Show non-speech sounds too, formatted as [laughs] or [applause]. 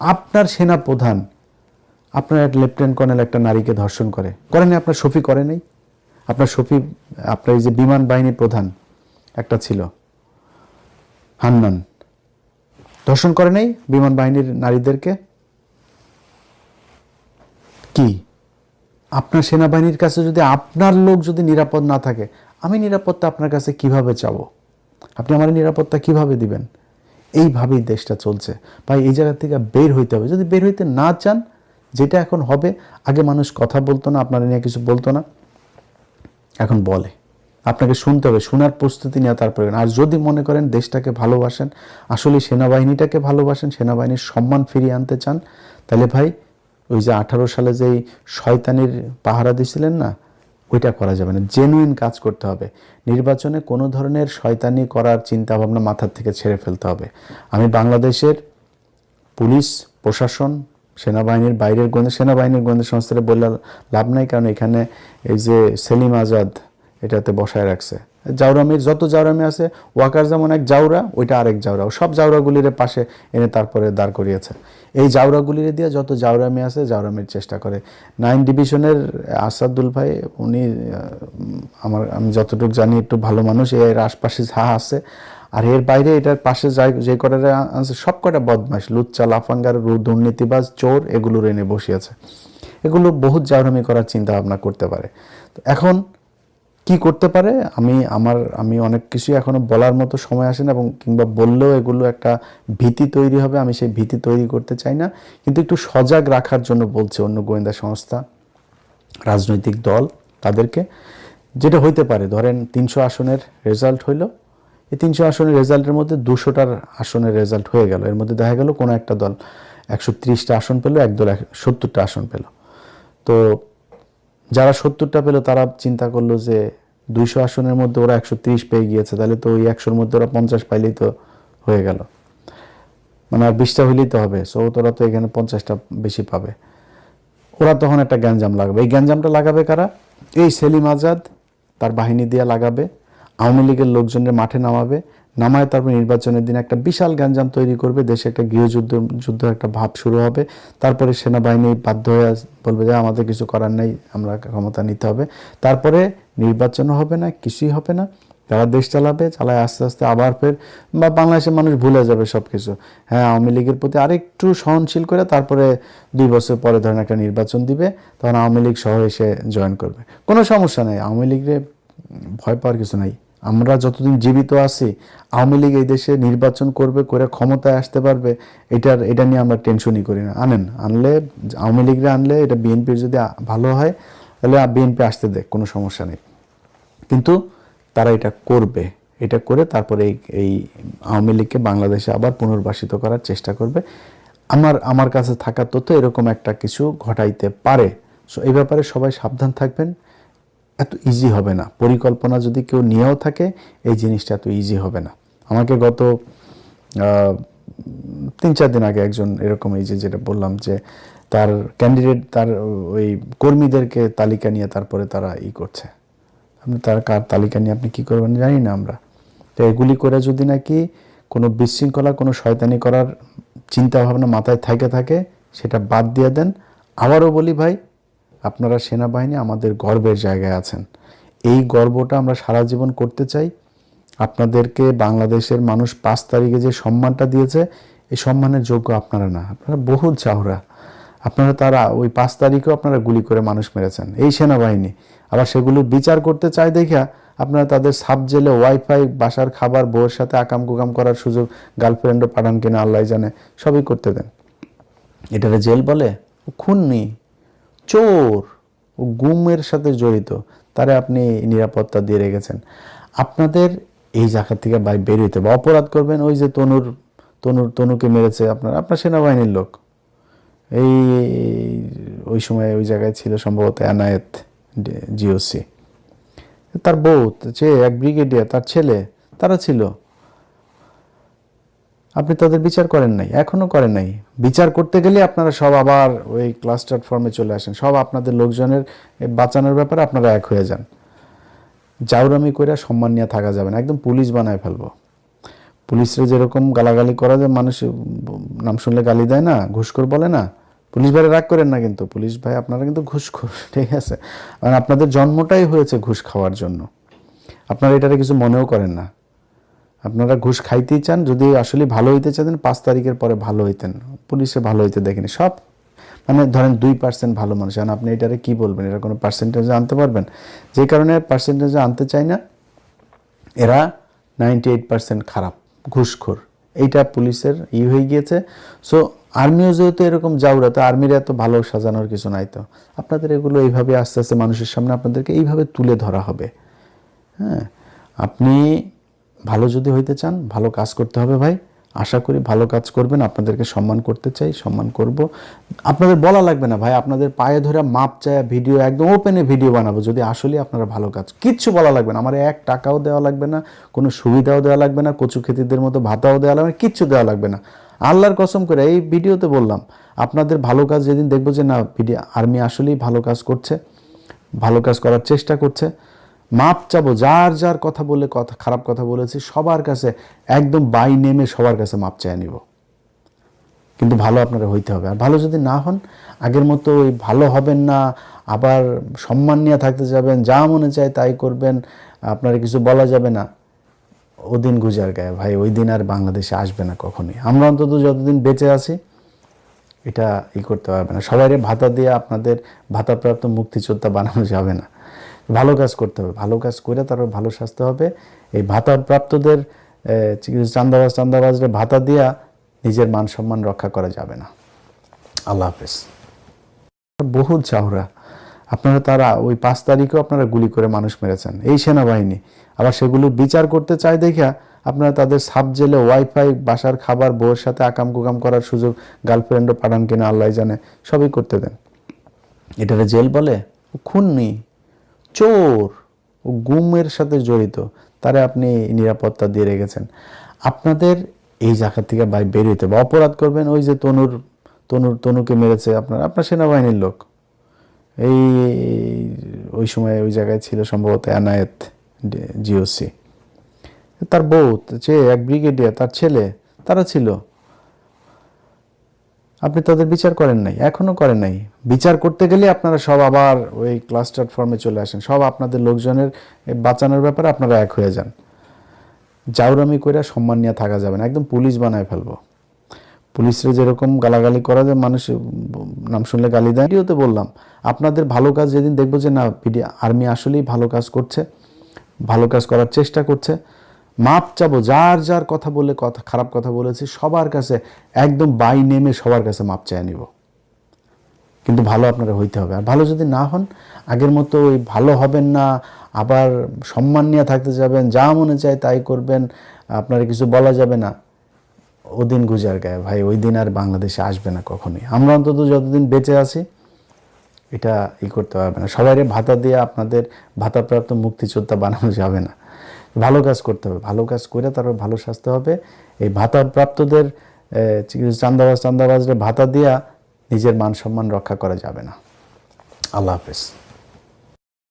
আপনার সেনা প্রধান, আপনার এক লেফটেন্যান্ট কর্নেল, একটা নারীকে ধর্ষণ করে। করেনি আপনার শফি করে নাই? আপনার শফি, আপনার এই যে বিমান বাহিনীর প্রধান একটা ছিল, হান্নান, ধর্ষণ করে নাই বিমান বাহিনীর নারীদেরকে? কি? আপনার সেনাবাহিনীর কাছে যদি আপনার লোক যদি নিরাপদ না থাকে, আমি নিরাপত্তা আপনার কাছে কীভাবে চাবো? আপনি আমার নিরাপত্তা কীভাবে দিবেন? এইভাবেই দেশটা চলছে। ভাই, এই জায়গা থেকে বের হইতে হবে। যদি বের হইতে না চান, যেটা এখন হবে, আগে মানুষ কথা বলতো না, আপনারা নিয়ে কিছু বলতো না। এখন বলে। আপনাকে শুনতে হবে, শোনার প্রস্তুতি নেওয়া তার তারপরে আর যদি মনে করেন দেশটাকে ভালোবাসেন, আসলে সেনাবাহিনীটাকে ভালোবাসেন, সেনাবাহিনীর সম্মান ফিরিয়ে আনতে চান, তাহলে ভাই, ওই যে আঠারো সালে যেই শয়তানির পাহারা দিছিলেন না ওইটা করা যাবে না। জেনুইন কাজ করতে হবে। নির্বাচনে কোনো ধরনের শয়তানি করার চিন্তাভাবনা মাথার থেকে ছেড়ে ফেলতে হবে। আমি বাংলাদেশের পুলিশ, প্রশাসন, সেনাবাহিনীর বাইরের গোয়েন্দা, সেনাবাহিনীর গোয়েন্দা সংস্থাটা বললে লাভ নাই, কারণ এখানে এই যে সেলিম আজাদ এটাতে বসায় রাখছে। জাউরামির যত জাউরামি আছে, ওয়াকার যেমন এক জাউরা ওইটা আরেক জাউরা সব জাউরাগুলির পাশে এনে তারপরে দাঁড় করিয়েছে। এই জাউরাগুলির দিয়ে যত জাউরামি আছে জাউরামির চেষ্টা করে। নাইন ডিভিশনের আসাদুল ভাই, উনি আমার, আমি যতটুকু জানি, একটু ভালো মানুষ। এর আশপাশে যা আছে, আর এর বাইরে এটার পাশে যাই, যে কটা আছে সব কটা বদমাস লুচ্চা, লাফাঙ্গার দুর্নীতিবাজ, চোর, এগুলোর এনে বসিয়েছে। এগুলো বহুত জাউরামি করার চিন্তা ভাবনা করতে পারে। এখন কি করতে পারে? আমি আমার, আমি অনেক কিছু এখনও বলার মতো সময় আসে না এবং কিংবা বললেও এগুলো একটা ভীতি তৈরি হবে, আমি সেই ভীতি তৈরি করতে চাই না। কিন্তু একটু সজাগ রাখার জন্য বলছে অন্য গোয়েন্দা সংস্থা, রাজনৈতিক দল তাদেরকে, যেটা হইতে পারে। ধরেন তিনশো আসনের রেজাল্ট হইল। এই তিনশো আসনের রেজাল্টের মধ্যে দুশোটার আসনের রেজাল্ট হয়ে গেল। এর মধ্যে দেখা গেল কোনো একটা দল একশো ত্রিশটা আসন পেল এক দল সত্তরটা আসন পেল। তো যারা সত্তরটা পেল, তারা চিন্তা করল যে দুইশো আসনের মধ্যে ওরা একশো তিরিশ পেয়ে গিয়েছে। তাহলে তো ওই একশোর মধ্যে ওরা পঞ্চাশ পাইলেই তো হয়ে গেল। মানে আর বিশটা হইলেই তো হবে। সো তোরা তো এখানে পঞ্চাশটা বেশি পাবে। ওরা তখন একটা গ্যাঞ্জাম লাগাবে। এই গ্যাঞ্জামটা লাগাবে কারা? এই সেলিম আজাদ তার বাহিনী দিয়ে লাগাবে। আওয়ামী লীগের লোকজনের মাঠে নামাবে, নামায় তারপর নির্বাচনের দিন একটা বিশাল গ্যাঞ্জাম তৈরি করবে, দেশে একটা গৃহযুদ্ধ যুদ্ধ একটা ভাব শুরু হবে। তারপরে সেনাবাহিনী বাধ্য হয়ে বলবে যে, আমাদের কিছু করার নেই, আমরা ক্ষমতা নিতে হবে। তারপরে নির্বাচনও হবে না, কিছুই হবে না। তারা দেশ চালাবে, চালায় আস্তে আস্তে আবার ফের, বা বাংলাদেশের মানুষ ভুলে যাবে সব কিছু হ্যাঁ আওয়ামী লীগের প্রতি আরেকটু সহনশীল করে তারপরে দুই বছর পরে ধরেন একটা নির্বাচন দিবে, তখন আওয়ামী লীগ সহ এসে জয়েন করবে। কোনো সমস্যা নেই, আওয়ামী লীগের ভয় পাওয়ার কিছু নাই। আমরা যতদিন জীবিত আছি, আওয়ামী লীগ এই দেশে নির্বাচন করবে করে ক্ষমতায় আসতে পারবে, এটার, এটা নিয়ে আমরা টেনশনই করি না। আনেন, আনলে আওয়ামী লীগরা আনলে এটা বিএনপির যদি ভালো হয়, তাহলে বিএনপি আসতে দেয় কোনো সমস্যা নেই। কিন্তু তারা এটা করবে, এটা করে তারপরে এই এই আওয়ামী লীগকে বাংলাদেশে আবার পুনর্বাসিত করার চেষ্টা করবে। আমার আমার কাছে থাকা তথ্য এরকম একটা কিছু ঘটাইতে পারে। সো এই ব্যাপারে সবাই সাবধান থাকবেন। এত ইজি হবে না। পরিকল্পনা যদি কেউ নিয়েও থাকে, এই জিনিসটা এত ইজি হবে না। আমাকে গত তিন চার দিন আগে একজন এরকম এই যে যেটা বললাম যে তার ক্যান্ডিডেট তার ওই কর্মীদেরকে তালিকা নিয়ে তারপরে তারা ই করছে। আপনি তার কার তালিকা নিয়ে আপনি কি করবেন জানি না আমরা। তো এগুলি করে যদি নাকি কোনো বিশৃঙ্খলা, কোনো শয়তানি করার চিন্তা ভাবনা মাথায় থাকে থাকে, সেটা বাদ দিয়ে দেন। আবারও বলি ভাই আপনারা সেনাবাহিনী আমাদের গর্বের জায়গায় আছেন। এই গর্বটা আমরা সারা জীবন করতে চাই। আপনাদেরকে বাংলাদেশের মানুষ পাঁচ তারিখে যে সম্মানটা দিয়েছে, এই সম্মানের যোগ্য আপনারা না। আপনারা বহু চাহরা আপনারা তারা ওই পাঁচ তারিখেও আপনারা গুলি করে মানুষ মেরেছেন। এই সেনাবাহিনী। আবার সেগুলো বিচার করতে চায় দেখা আপনারা তাদের সাব জেলে ওয়াইফাই, বাসার খাবার, বউয়ের সাথে আকাম কুকাম করার সুযোগ, গার্লফ্রেন্ডও পাঠান কিনা আল্লাহ জানে, সবই করতে দেন। এটারে জেল বলে? ও খুননি চোর, গুমের সাথে জড়িত, তারে আপনি নিরাপত্তা দিয়ে রেখেছেন। আপনাদের এই জায়গা থেকে বাই বেরোতে বা অপরাধ করবেন ওই যে তনুর তনুর, তনুকে মেরেছে আপনার আপনার সেনাবাহিনীর লোক। এই, ওই সময় ওই জায়গায় ছিল সম্ভবত এনায়েত জিওসি তার বউ, যে এক ব্রিগেডিয়ার, তার ছেলে, তারা ছিল। আপনি তাদের বিচার করেন নাই এখনও করেন নাই। বিচার করতে গেলে আপনারা সব আবার ওই ক্লাস্টার ফর্মে চলে আসেন। সব আপনাদের লোকজনের বাঁচানোর ব্যাপারে আপনারা এক হয়ে যান। জাউরামি করে সম্মান নিয়ে থাকা যাবে না, একদম পুলিশ বানায় ফেলব। পুলিশরা যেরকম গালাগালি করা যায় মানুষ নাম শুনলে গালি দেয় না, ঘুষখোর বলে না, পুলিশ ভাইরা রাগ করেন না কিন্তু, পুলিশ ভাই আপনারা কিন্তু ঘুষখোর, [laughs] ঠিক আছে? কারণ আপনাদের জন্মটাই হয়েছে ঘুষ খাওয়ার জন্য। আপনারা এটারে কিছু মনেও করেন না। আপনারা ঘুষ খাইতেই চান, যদি আসলে ভালো হইতে চাইতেন, পাঁচ তারিখের পরে ভালো হইতেন। পুলিশে ভালো হইতে দেখেনি। সব মানে ধরেন দুই পার্সেন্ট ভালো মানুষ। এখন আপনি এটারে কি বলবেন? এরা কোনো পার্সেন্টেজে আনতে পারবেন? যে কারণে পার্সেন্টেজে আনতে চাই না, এরা নাইনটি এইট পার্সেন্ট খারাপ, ঘুষখোর। এইটা পুলিশের ই হয়ে গিয়েছে। সো আর্মিও যেহেতু এরকম যাওরা তো আর্মির এত ভালো সাজানোর কিছু নাই তো। আপনাদের এগুলো এইভাবে আস্তে আস্তে মানুষের সামনে আপনাদেরকে এইভাবে তুলে ধরা হবে। হ্যাঁ? আপনি ভালো যদি হইতে চান, ভালো কাজ করতে হবে ভাই। আশা করি ভালো কাজ করবেন, আপনাদেরকে সম্মান করতে চাই, সম্মান করব। আপনাদের বলা লাগবে না ভাই, আপনাদের পায়ে ধরে মাপ চায় ভিডিও, একদম ওপেনে ভিডিও বানাবো, যদি আসলে আপনারা ভালো কাজ। কিচ্ছু বলা লাগবে না, আমার এক টাকাও দেওয়া লাগবে না, কোনো সুবিধাও দেওয়া লাগবে না, কচু খেতিদের মতো ভাতাও দেওয়া লাগবে না, কিচ্ছু দেওয়া লাগবে না। আল্লাহর কসম করে এই ভিডিওতে বললাম, আপনাদের ভালো কাজ যেদিন দেখব যে না, ভিডিও আর্মি আসলেই ভালো কাজ করছে, ভালো কাজ করার চেষ্টা করছে। মাপ চাবো, যার যার কথা বলে কথা, খারাপ কথা বলেছি, সবার কাছে একদম বাই নেমে সবার কাছে মাপ চাই নিব। কিন্তু ভালো আপনারা হইতে হবে। আর ভালো যদি না হন, আগের মতো ওই ভালো হবেন না, আবার সম্মান নিয়ে থাকতে যাবেন, যা মনে চায় তাই করবেন, আপনার কিছু বলা যাবে না, ওদিন গুজার গায়ে, ভাই, ওই দিন আর বাংলাদেশে আসবে না কখনোই। আমরা অন্তত যতদিন বেঁচে আছি, এটা ই করতে পারবে না। সবাইরে ভাতা দিয়ে আপনাদের ভাতাপ্রাপ্ত মুক্তিযোদ্ধা বানানো যাবে না। ভালো কাজ করতে হবে। ভালো কাজ করে তারপর ভালো স্বাস্থ্য হবে। এই ভাতাপ্রাপ্তদের চান্দাবাজ, চান্দাবাজরে ভাতা দিয়া নিজের মান সম্মান রক্ষা করা যাবে না। আল্লাহ হাফেজ। বহু চাওরা আপনারা তারা ওই পাঁচ তারিখেও আপনারা গুলি করে মানুষ মেরেছেন। এই সেনাবাহিনী। আবার সেগুলো বিচার করতে চায় দেখা আপনারা তাদের সাব জেলে ওয়াইফাই, বাসার খাবার, বউয়ের সাথে আকাম কুকাম করার সুযোগ, গার্লফ্রেন্ডও পাঠান কিনা আল্লাহ জানে, সবই করতে দেন। এটারে জেল বলে? ও খুননি চোর গুমের সাথে জড়িত, তারে আপনি নিরাপত্তা দিয়ে রেখেছেন। আপনাদের এই জায়গা থেকে বাই বেরোতে বা অপরাধ করবেন ওই যে তনুর তনুর, তনুকে মেরেছে আপনার আপনার সেনাবাহিনীর লোক। এই, ওই সময় ওই জায়গায় ছিল সম্ভবত এনায়েত জিওসি। তার বউ যে এক ব্রিগেডিয়ার, তার ছেলে, তারা ছিল। আপনি তাদের বিচার করেন নাই, এখনও করেন নাই। বিচার করতে গেলে আপনারা সব আবার ওই ক্লাস্টার ফর্মে চলে আসেন। সব আপনাদের লোকজনের বাঁচানোর ব্যাপারে আপনারা এক হয়ে যান। জাউরামি করে সম্মান নিয়ে থাকা যাবে না। একদম পুলিশ বানায় ফেলব। পুলিশরা যেরকম গালাগালি করা যায় মানুষ নাম শুনলে গালি দেয়। ভিডিওতে বললাম, আপনাদের ভালো কাজ যেদিন দেখব যে না ভিডিও আর্মি আসলেই ভালো কাজ করছে, ভালো কাজ করার চেষ্টা করছে। মাপ চাবো, যার যার কথা বলে কথা, খারাপ কথা বলেছি, সবার কাছে, একদম বাই নেমে সবার কাছে মাপ চাই নিব। কিন্তু ভালো আপনারা হইতে হবে। আর ভালো যদি না হন, আগের মতো ওই ভালো হবেন না, আবার সম্মান নিয়ে থাকতে যাবেন, যা মনে চায় তাই করবেন, আপনারা কিছু বলা যাবে না ওদিন গুজার গায়ে। ভাই, ওই দিন আর বাংলাদেশে আসবে না কখনোই। আমরা অন্তত যতদিন বেঁচে আছি, এটা ই করতে পারবে না। সবাইরে ভাতা দিয়ে আপনাদের ভাতাপ্রাপ্ত মুক্তিযোদ্ধা বানানো যাবে না। ভালো কাজ করতে হবে। ভালো কাজ করে তারপর ভালো স্বাস্থ্য হবে। এই ভাতাপ্রাপ্তদের চান্দাবাজ চান্দাবাজরে ভাতা দিয়া নিজের মান সম্মান রক্ষা করা যাবে না। আল্লাহ হাফেজ।